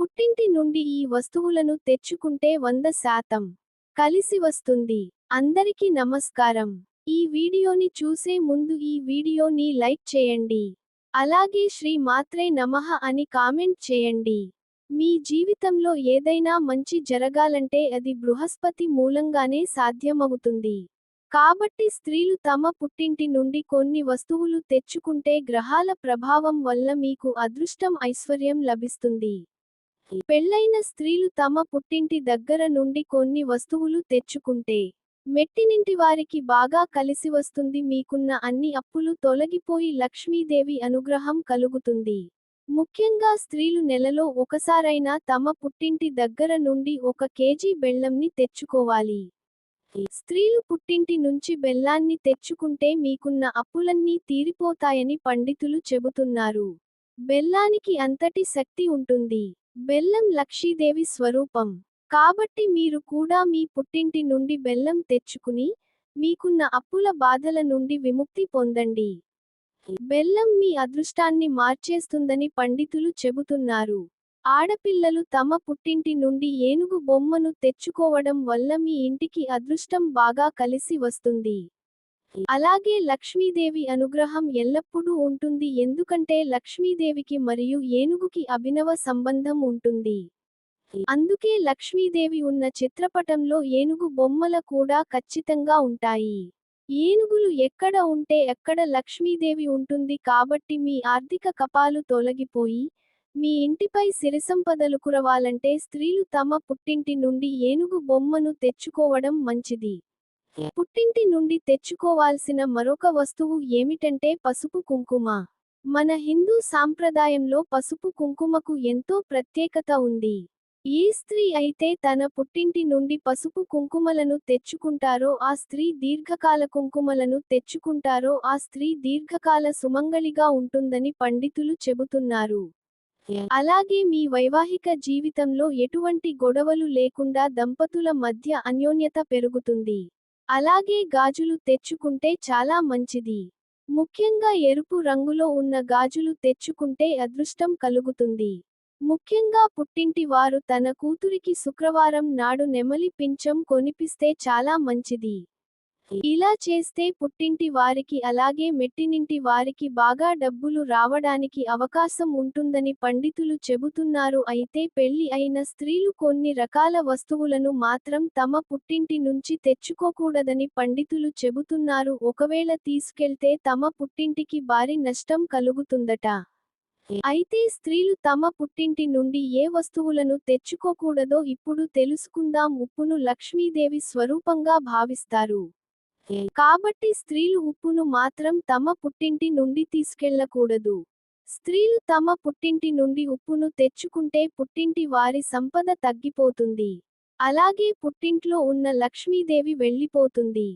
పుట్టింటి నుండి ఈ వస్తువులను తెచ్చుకుంటే వంద శాతం కలిసి వస్తుంది. అందరికీ నమస్కారం. ఈ వీడియోని చూసే ముందు ఈ వీడియోని లైక్ చేయండి. అలాగే శ్రీ మాత్రే నమః అని కామెంట్ చేయండి. మీ జీవితంలో ఏదైనా మంచి జరగాలంటే అది బృహస్పతి మూలంగానే సాధ్యమవుతుంది. కాబట్టి స్త్రీలు తమ పుట్టింటి నుండి కొన్ని వస్తువులు తెచ్చుకుంటే గ్రహాల ప్రభావం వల్ల మీకు అదృష్టం ఐశ్వర్యం లభిస్తుంది. పెళ్ళైన స్త్రీలు తమ పుట్టింటి దగ్గర నుండి కొన్ని వస్తువులు తెచ్చుకుంటే మెట్టినింటి వారికి బాగా కలిసి వస్తుంది మీకున్న అన్ని అప్పులు తొలగిపోయి లక్ష్మీదేవి అనుగ్రహం కలుగుతుంది. ముఖ్యంగా స్త్రీలు నెలలో ఒకసారైనా తమ పుట్టింటి దగ్గర నుండి ఒక కేజీ బెల్లంని తెచ్చుకోవాలి. స్త్రీలు పుట్టింటి నుంచి బెల్లాన్ని తెచ్చుకుంటే మీకున్న అప్పులన్నీ తీరిపోతాయని పండితులు చెబుతున్నారు. బెల్లానికి అంతటి శక్తి ఉంటుంది. బెల్లం లక్ష్మీదేవి స్వరూపం. కాబట్టి మీరు కూడా మీ పుట్టింటి నుండి బెల్లం తెచ్చుకుని మీకున్న అప్పుల బాధల నుండి విముక్తి పొందండి. బెల్లం మీ అదృష్టాన్ని మార్చేస్తుందని పండితులు చెబుతున్నారు. ఆడపిల్లలు తమ పుట్టింటి నుండి ఏనుగు బొమ్మను తెచ్చుకోవడం వల్ల మీ ఇంటికి అదృష్టం బాగా కలిసి వస్తుంది. అలాగే లక్ష్మీదేవి అనుగ్రహం ఎల్లప్పుడూ ఉంటుంది. ఎందుకంటే లక్ష్మీదేవికి మరియు ఏనుగుకి అభినవ సంబంధం ఉంటుంది. అందుకే లక్ష్మీదేవి ఉన్న చిత్రపటంలో ఏనుగు బొమ్మల కూడా ఖచ్చితంగా ఉంటాయి. ఏనుగులు ఎక్కడ ఉంటే ఎక్కడ లక్ష్మీదేవి ఉంటుంది కాబట్టి మీ ఆర్థిక కపాలు తొలగిపోయి మీ ఇంటిపై సిరిసంపదలు కురవాలంటే స్త్రీలు తమ పుట్టింటి నుండి ఏనుగు బొమ్మను తెచ్చుకోవడం మంచిది. పుట్టింటి నుండి తెచ్చుకోవాల్సిన మరొక వస్తువు ఏమిటంటే పసుపు కుంకుమ. మన హిందూ సాంప్రదాయంలో పసుపు కుంకుమకు ఎంతో ప్రత్యేకత ఉంది. ఏ స్త్రీ అయితే తన పుట్టింటి నుండి పసుపు కుంకుమలను తెచ్చుకుంటారో ఆ స్త్రీ దీర్ఘకాల కుంకుమలను తెచ్చుకుంటారో ఆ స్త్రీ దీర్ఘకాల సుమంగళిగా ఉంటుందని పండితులు చెబుతున్నారు. అలాగే మీ వైవాహిక జీవితంలో ఎటువంటి గొడవలు లేకుండా దంపతుల మధ్య అన్యోన్యత పెరుగుతుంది. అలాగే గాజులు తెచ్చుకుంటే చాలా మంచిది. ముఖ్యంగా ఎరుపు రంగులో ఉన్న గాజులు తెచ్చుకుంటే అదృష్టం కలుగుతుంది. ముఖ్యంగా పుట్టింటి వారు తన కూతురికి శుక్రవారం నాడు నెమలి పింఛం కొనిపిస్తే చాలా మంచిది. ఇలా చేస్తే పుట్టింటి వారికి అలాగే మెట్టినింటి వారికి బాగా డబ్బులు రావడానికి అవకాశం ఉంటుందని పండితులు చెబుతున్నారు. అయితే పెళ్ళి అయిన స్త్రీలు కొన్ని రకాల వస్తువులను మాత్రం తమ పుట్టింటి నుంచి తెచ్చుకోకూడదని పండితులు చెబుతున్నారు. ఒకవేళ తీసుకెళ్తే తమ పుట్టింటికి భారీ నష్టం కలుగుతుందట. అయితే స్త్రీలు తమ పుట్టింటి నుండి ఏ వస్తువులను తెచ్చుకోకూడదో ఇప్పుడు తెలుసుకుందాం. ఉప్పును లక్ష్మీదేవి స్వరూపంగా భావిస్తారు. కాబట్టి స్త్రీలు ఉప్పును మాత్రం తమ పుట్టింటి నుండి తీసుకెళ్ళకూడదు. స్త్రీలు తమ పుట్టింటి నుండి ఉప్పును తెచ్చుకుంటే పుట్టింటి వారి సంపద తగ్గిపోతుంది. అలాగే పుట్టింట్లో ఉన్న లక్ష్మీదేవి వెళ్ళిపోతుంది.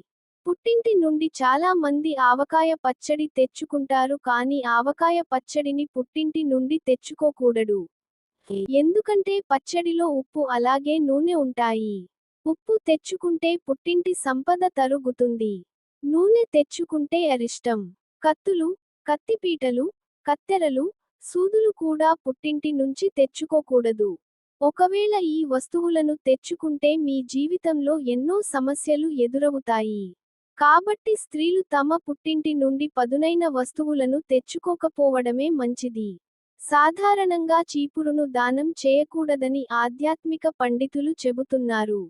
పుట్టింటి నుండి చాలా మంది ఆవకాయ పచ్చడి తెచ్చుకుంటారు కానీ ఆవకాయ పచ్చడిని పుట్టింటి నుండి తెచ్చుకోకూడదు. ఎందుకంటే పచ్చడిలో ఉప్పు అలాగే నూనె ఉంటాయి. ఉప్పు తెచ్చుకుంటే పుట్టింటి సంపద తరుగుతుంది. నూనె తెచ్చుకుంటే అరిష్టం. కత్తులు కత్తిపీటలు కత్తెరలు సూదులు కూడా పుట్టింటి నుంచి తెచ్చుకోకూడదు. ఒకవేళ ఈ వస్తువులను తెచ్చుకుంటే మీ జీవితంలో ఎన్నో సమస్యలు ఎదురవుతాయి. కాబట్టి స్త్రీలు తమ పుట్టింటి నుండి పదునైన వస్తువులను తెచ్చుకోకపోవడమే మంచిది. సాధారణంగా చీపురును దానం చేయకూడదని ఆధ్యాత్మిక పండితులు చెబుతున్నారు.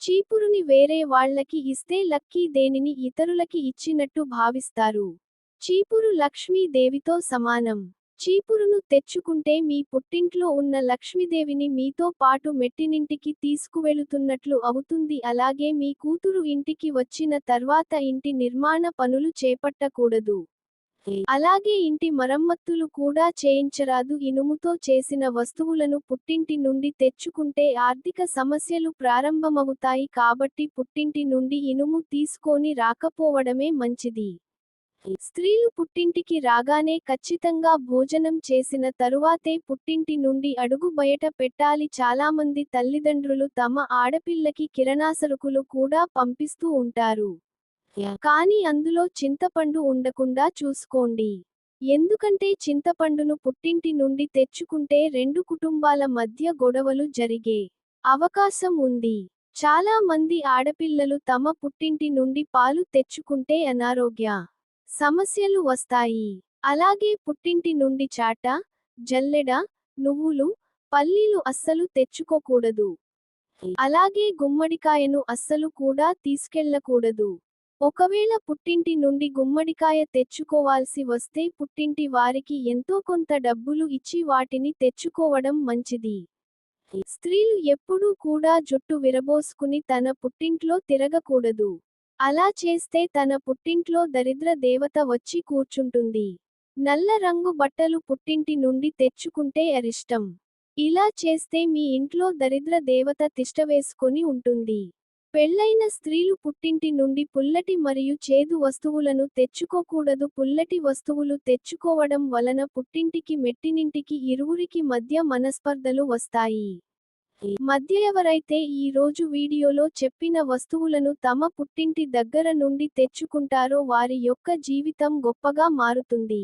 చీపురుని వేరే వాళ్ళకి ఇస్తే లక్కీ దేనిని ఇతరులకి ఇచ్చినట్టు భావిస్తారు. చీపురు లక్ష్మీ దేవితో సమానం. చీపురును తెచ్చుకుంటే మీ పుట్టింట్లో ఉన్న లక్ష్మీదేవిని మీతో పాటు మెట్టినింటికి తీసుకువెళుతున్నట్లు అవుతుంది. అలాగే మీ కూతురు ఇంటికి వచ్చిన తర్వాత ఇంటి నిర్మాణ పనులు చేపట్టకూడదు. అలాగే ఇంటి మరమ్మత్తులు కూడా చేయించరాదు. ఇనుముతో చేసిన వస్తువులను పుట్టింటి నుండి తెచ్చుకుంటే ఆర్థిక సమస్యలు ప్రారంభమవుతాయి కాబట్టి పుట్టింటి నుండి ఇనుము తీసుకొని రాకపోవడమే మంచిది. స్త్రీలు పుట్టింటికి రాగానే ఖచ్చితంగా భోజనం చేసిన తరువాతే పుట్టింటి నుండి అడుగు బయట పెట్టాలి. చాలామంది తల్లిదండ్రులు తమ ఆడపిల్లకి కిరణాసరుకులు కూడా పంపిస్తూ ఉంటారు. కానీ అందులో చింతపండు ఉండకుండా చూసుకోండి. ఎందుకంటే చింతపండును పుట్టింటి నుండి తెచ్చుకుంటే రెండు కుటుంబాల మధ్య గొడవలు జరిగే అవకాశం ఉంది. చాలా మంది ఆడపిల్లలు తమ పుట్టింటి నుండి పాలు తెచ్చుకుంటే అనారోగ్య సమస్యలు వస్తాయి. అలాగే పుట్టింటి నుండి చాట జల్లెడ నువ్వులు పల్లీలు అస్సలు తెచ్చుకోకూడదు. అలాగే గుమ్మడికాయను అస్సలు కూడా తీసుకెళ్ళకూడదు ఒకవేళ పుట్టింటి నుండి గుమ్మడికాయ తెచ్చుకోవాల్సి వస్తే పుట్టింటి వారికి ఎంతో కొంత డబ్బులు ఇచ్చి వాటిని తెచ్చుకోవడం మంచిది. స్త్రీలు ఎప్పుడూ కూడా జుట్టు విరబోసుకుని తన పుట్టింట్లో తిరగకూడదు. అలా చేస్తే తన పుట్టింట్లో దరిద్ర దేవత వచ్చి కూర్చుంటుంది. నల్ల రంగు బట్టలు పుట్టింటి నుండి తెచ్చుకుంటే అరిష్టం. ఇలా చేస్తే మీ ఇంట్లో దరిద్ర దేవత తిష్టవేసుకొని ఉంటుంది. పెళ్ళైన స్త్రీలు పుట్టింటి నుండి పుల్లటి మరియు చేదు వస్తువులను తెచ్చుకోకూడదు. పుల్లటి వస్తువులు తెచ్చుకోవడం వలన పుట్టింటికి మెట్టినింటికి ఇరువురికి మధ్య మనస్పర్ధలు వస్తాయి. మధ్య ఎవరైతే ఈ రోజు వీడియోలో చెప్పిన వస్తువులను తమ పుట్టింటి దగ్గర నుండి తెచ్చుకుంటారో వారి యొక్క జీవితం గొప్పగా మారుతుంది.